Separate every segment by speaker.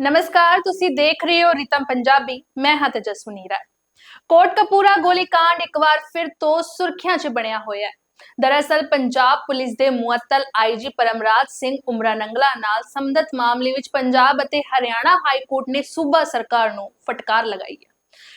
Speaker 1: ਨਮਸਕਾਰ, ਤੁਸੀਂ ਦੇਖ ਰਹੇ ਹੋ ਰਿਤਮ ਪੰਜਾਬੀ, ਮੈਂ ਹਾਂ ਤੇਜਸਵਨੀ ਰਾਏ ਕੋਟ ਕਪੂਰਾ ਗੋਲੀकांड ਇੱਕ ਵਾਰ ਫਿਰ ਤੋਂ ਸੁਰਖੀਆਂ 'ਚ ਬਣਿਆ ਹੋਇਆ ਹੈ। ਦਰਅਸਲ, ਪੰਜਾਬ ਪੁਲਿਸ ਦੇ ਮੁਅੱਤਲ ਆਈਜੀ ਪਰਮਰਾਜ ਸਿੰਘ ਉਮਰਾ ਨੰਗਲਾ ਨਾਲ ਸੰਬੰਧਤ ਮਾਮਲੇ ਵਿੱਚ ਪੰਜਾਬ ਅਤੇ ਹਰਿਆਣਾ ਹਾਈ ਕੋਰਟ ਨੇ ਸੂਬਾ ਸਰਕਾਰ ਨੂੰ ਫਟਕਾਰ ਲਗਾਈ ਹੈ।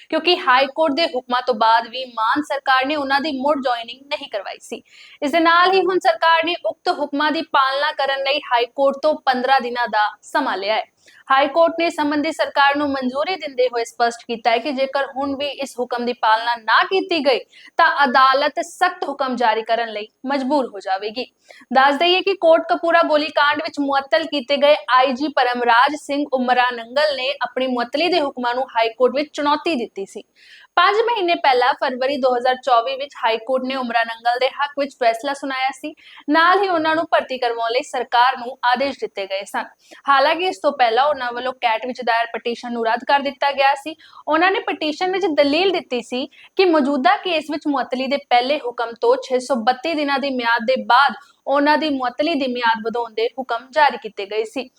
Speaker 1: ਕਿਉਂਕਿ ਹਾਈ ਕੋਰਟ ਦੇ ਹੁਕਮਾਂ ਤੋਂ ਬਾਅਦ ਵੀ ਮਾਨ ਸਰਕਾਰ ਨੇ ਉਹਨਾਂ ਦੀ ਮੁੜ ਜੁਆਇਨਿੰਗ ਨਹੀਂ ਕਰਵਾਈ ਸੀ। ਇਸ ਦੇ ਨਾਲ ਹੀ ਹੁਣ ਸਰਕਾਰ ਨੇ ਉਕਤ ਹੁਕਮਾਂ ਦੀ ਪਾਲਣਾ ਕਰਨ ਲਈ ਹਾਈ ਕੋਰਟ ਤੋਂ 15 ਦਿਨਾਂ ਦਾ ਸਮਾਂ ਲਿਆ ਹੈ। ਹਾਈ ਕੋਰਟ ਨੇ ਸੰਬੰਧੀ ਸਰਕਾਰ ਨੂੰ ਮਨਜ਼ੂਰੀ ਦਿੰਦੇ ਹੋਏ ਸਪਸ਼ਟ ਕੀਤਾ ਹੈ ਕਿ ਜੇਕਰ ਹੁਣ ਵੀ ਇਸ ਹੁਕਮ ਦੀ ਪਾਲਣਾ ਨਾ ਕੀਤੀ ਗਈ, ਤਾਂ ਅਦਾਲਤ ਸਖਤ ਹੁਕਮ ਜਾਰੀ ਕਰਨ ਲਈ ਮਜਬੂਰ ਹੋ ਜਾਵੇਗੀ। ਦੱਸ ਦਈਏ ਕਿ ਕੋਟ ਕਪੂਰਾ ਗੋਲੀकांड ਵਿੱਚ ਮੁਅੱਤਲ ਕੀਤੇ ਗਏ ਆਈਜੀ ਪਰਮਰਾਜ ਸਿੰਘ ਉਮਰਾ ਨੰਗਲ ਨੇ ਆਪਣੀ ਮੁਅੱਤਲੀ ਦੇ ਹੁਕਮਾਂ ਨੂੰ ਹਾਈ ਕੋਰਟ ਵਿੱਚ ਚੁਣੌਤੀ ਦਿੱਤੀ ਸੀ। 5 ਮਹੀਨੇ ਪਹਿਲਾਂ ਫਰਵਰੀ 2024 ਵਿੱਚ ਹਾਈ ਕੋਰਟ ਨੇ ਉਮਰਾ ਨੰਗਲ ਦੇ ਹੱਕ ਵਿੱਚ ਫੈਸਲਾ ਸੁਣਾਇਆ ਸੀ। ਨਾਲ ਹੀ ਉਹਨਾਂ ਨੂੰ ਭਰਤੀ ਕਰਵਾਉਣ ਲਈ ਸਰਕਾਰ ਨੂੰ ਆਦੇਸ਼ ਦਿੱਤੇ ਗਏ ਸਨ। ਹਾਲਾਂਕਿ ਇਸ ਤੋਂ ਪਹਿਲਾਂ ਉਹਨਾਂ ਵੱਲੋਂ ਕੈਟ ਵਿੱਚ ਦਾਇਰ ਪਟੀਸ਼ਨ ਨੂੰ ਰੱਦ ਕਰ ਦਿੱਤਾ ਗਿਆ ਸੀ। ਉਹਨਾਂ ਨੇ ਪਟੀਸ਼ਨ ਵਿੱਚ ਦਲੀਲ ਦਿੱਤੀ ਸੀ ਕਿ ਮੌਜੂਦਾ ਕੇਸ ਵਿੱਚ ਮੁਅੱਤਲੀ ਦੇ ਪਹਿਲੇ ਹੁਕਮ ਤੋਂ 632 ਦਿਨਾਂ ਦੀ ਮਿਆਦ ਦੇ ਬਾਅਦ ਉਹਨਾਂ ਦੀ ਮੁਅੱਤਲੀ ਦੀ ਮਿਆਦ ਵਧਾਉਣ ਦੇ ਹੁਕਮ ਜਾਰੀ ਕੀਤੇ ਗਏ ਸੀ।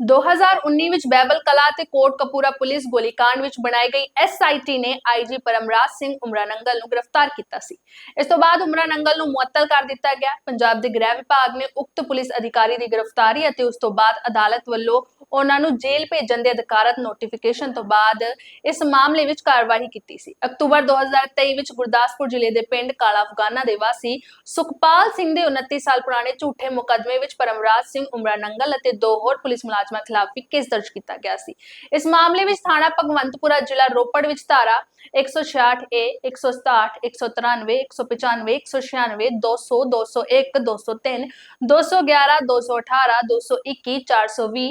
Speaker 1: 2019 ਵਿੱਚ ਬੈਬਲ ਕਲਾ ਤੇ ਕੋਟ ਕਪੂਰਾ ਪੁਲਿਸ ਗੋਲੀकांड ਵਿੱਚ ਬਣਾਈ ਗਈ ਐਸਆਈਟੀ ਨੇ ਆਈਜੀ ਪਰਮਰਾਜ ਸਿੰਘ ਉਮਰਾਨੰਗਲ ਨੂੰ ਗ੍ਰਿਫਤਾਰ ਕੀਤਾ ਸੀ। ਇਸ ਤੋਂ ਬਾਅਦ ਉਮਰਾਨੰਗਲ ਨੂੰ ਮੁਅੱਤਲ ਕਰ ਦਿੱਤਾ ਗਿਆ। ਪੰਜਾਬ ਦੇ ਗ੍ਰਹਿ ਵਿਭਾਗ ਨੇ ਉਕਤ ਪੁਲਿਸ ਅਧਿਕਾਰੀ ਦੀ ਗ੍ਰਿਫਤਾਰੀ ਅਤੇ ਉਸ ਤੋਂ ਬਾਅਦ ਅਦਾਲਤ ਵੱਲੋਂ ਉਹਨਾਂ ਨੂੰ ਜੇਲ੍ਹ ਭੇਜਣ ਦੇ ਅਧਿਕਾਰਤ ਨੋਟੀਫਿਕੇਸ਼ਨ ਤੋਂ ਬਾਅਦ ਇਸ ਮਾਮਲੇ ਵਿੱਚ ਕਾਰਵਾਈ ਕੀਤੀ ਸੀ। ਅਕਤੂਬਰ 2023 ਵਿੱਚ ਗੁਰਦਾਸਪੁਰ ਜ਼ਿਲ੍ਹੇ ਦੇ ਪਿੰਡ ਕਾਲਾ ਅਫਗਾਨਾ ਦੇ ਵਾਸੀ ਸੁਖਪਾਲ ਸਿੰਘ ਦੇ 29 ਸਾਲ ਪੁਰਾਣੇ ਝੂਠੇ ਮੁਕੱਦਮੇ ਵਿੱਚ ਪਰਮਰਾਜ ਸਿੰਘ ਉਮਰਾ ਨੰਗਲ ਅਤੇ ਦੋ ਹੋਰ ਪੁਲਿਸ ਮੁਲਾਜ਼ਮਾਂ ਖਿਲਾਫ ਵੀ ਕੇਸ ਦਰਜ ਕੀਤਾ ਗਿਆ ਸੀ। ਇਸ ਮਾਮਲੇ ਵਿੱਚ ਥਾਣਾ ਭਗਵੰਤਪੁਰਾ ਜ਼ਿਲ੍ਹਾ ਰੋਪੜ ਵਿੱਚ ਧਾਰਾ 166 ਏ 167 193 195 196 200 201 203 211 218 221 420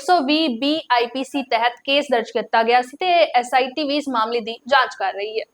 Speaker 1: 120 ਬੀ ਆਈਪੀਸੀ ਤਹਿਤ ਕੇਸ ਦਰਜ ਕੀਤਾ ਗਿਆ ਸੀ ਤੇ ਐਸਆਈਟੀ ਵੀ ਇਸ ਮਾਮਲੇ ਦੀ ਜਾਂਚ ਕਰ ਰਹੀ ਹੈ।